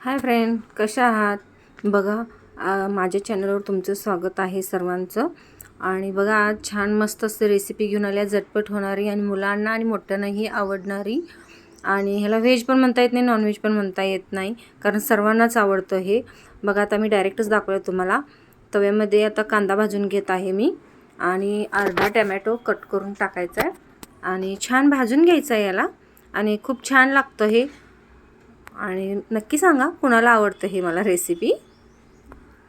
Hi friend कशा आहात? बघा माझ्या चॅनलवर तुमचं स्वागत आहे सर्वांचं. आणि बघा आज छान मस्त असं रेसिपी घेऊन आल्या झटपट होणारी आणि मुलांना आणि मोठ्यांनाही आवडणारी. आणि ह्याला व्हेज पण म्हणता येत नाही नॉनव्हेज पण म्हणता येत नाही कारण सर्वांनाच आवडतं हे. बघा आता मी डायरेक्टच दाखवलं तुम्हाला. तव्यामध्ये आता कांदा भाजून घेत आहे मी. आणि अर्धा टॅमॅटो कट करून टाकायचा आहे. आणि छान भाजून घ्यायचं आहे याला. आणि खूप छान लागतं हे. आणि नक्की सांगा कुणाला आवडतं हे मला रेसिपी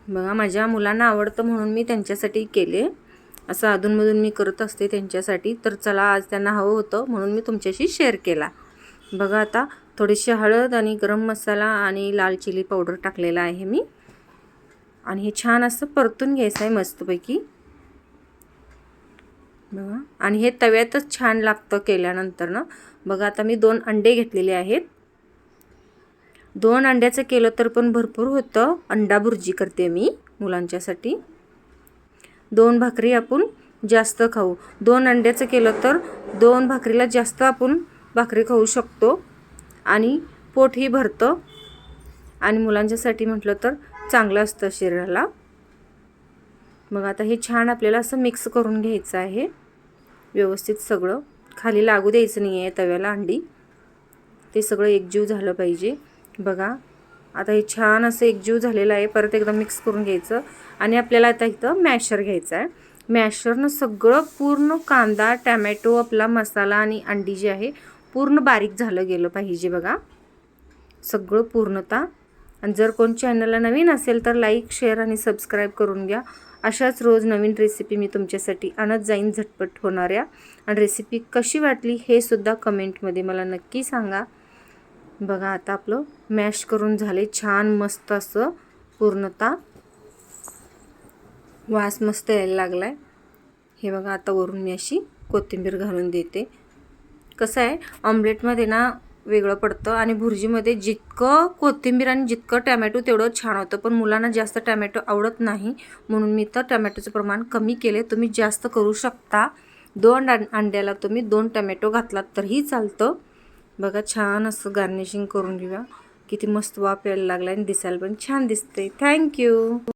बघा माझ्या मुलांना आवडतं म्हणून मी त्यांच्यासाठी केले. असं अधूनमधून मी करत असते त्यांच्यासाठी. तर चला आज त्यांना हवं होतं म्हणून मी तुमच्याशी शेअर केला. बघा आता थोडीशी हळद आणि गरम मसाला आणि लाल चिली पावडर टाकलेला आहे मी. आणि हे छान असं परतून घ्यायचं आहे मस्तपैकी. बघा आणि हे तव्यातच छान लागतं केल्यानंतर ना बघा आता मी दोन अंडे घेतलेले आहेत. दोन अंड्याचं केलं तर पण भरपूर होतं. अंडा भुर्जी करते मी मुलांच्यासाठी. दोन भाकरी आपण जास्त खाऊ. दोन अंड्याचं केलं तर दोन भाकरीला जास्त आपण भाकरी खाऊ शकतो. आणि पोटही भरतं. आणि मुलांच्यासाठी म्हटलं तर चांगलं असतं शरीराला. मग आता हे छान आपल्याला असं मिक्स करून घ्यायचं आहे. व्यवस्थित सगळं. खाली लागू द्यायचं नाही आहे तव्याला अंडी. ते सगळं एकजीव झालं पाहिजे. बघा. आता हे छान असं एकजीव झालेलं आहे. परत एकदा मिक्स करून घ्यायचं. आणि आपल्याला आता इथं मॅशर घ्यायचं आहे. मॅशरनं सगळं पूर्ण कांदा टॅमॅटो आपला मसाला आणि अंडी जी आहे पूर्ण बारीक झालं गेलं पाहिजे बघा. सगळं पूर्णतः. आणि जर कोण चॅनलला नवीन असेल तर लाईक शेअर आणि सबस्क्राईब करून घ्या. अशाच रोज नवीन रेसिपी मी तुमच्यासाठी आणत जाईन झटपट होणाऱ्या. आणि रेसिपी कशी वाटली हे सुद्धा कमेंटमध्ये मला नक्की सांगा. बघा आता आपलं मॅश करून झाले छान मस्त असं पूर्णतः. वास मस्त यायला लागला आहे हे बघा आता वरून मी अशी कोथिंबीर घालून देते. कसं आहे ऑमलेटमध्ये ना वेगळं पडतं आणि भुर्जीमध्ये जितकं कोथिंबीर आणि जितकं टॅमॅटो तेवढं छान होतं. पण मुलांना जास्त टॅमॅटो आवडत नाही. म्हणून मी तर टॅमॅटोचं प्रमाण कमी केले. तुम्ही जास्त करू शकता. दोन अंड्याला तुम्ही दोन टॅमॅटो घातलात तरीही चालतं. बघा छान असं गार्निशिंग करून घेऊया. किती मस्त वाप यायला लागला आणि दिसायला पण छान दिसते थँक्यू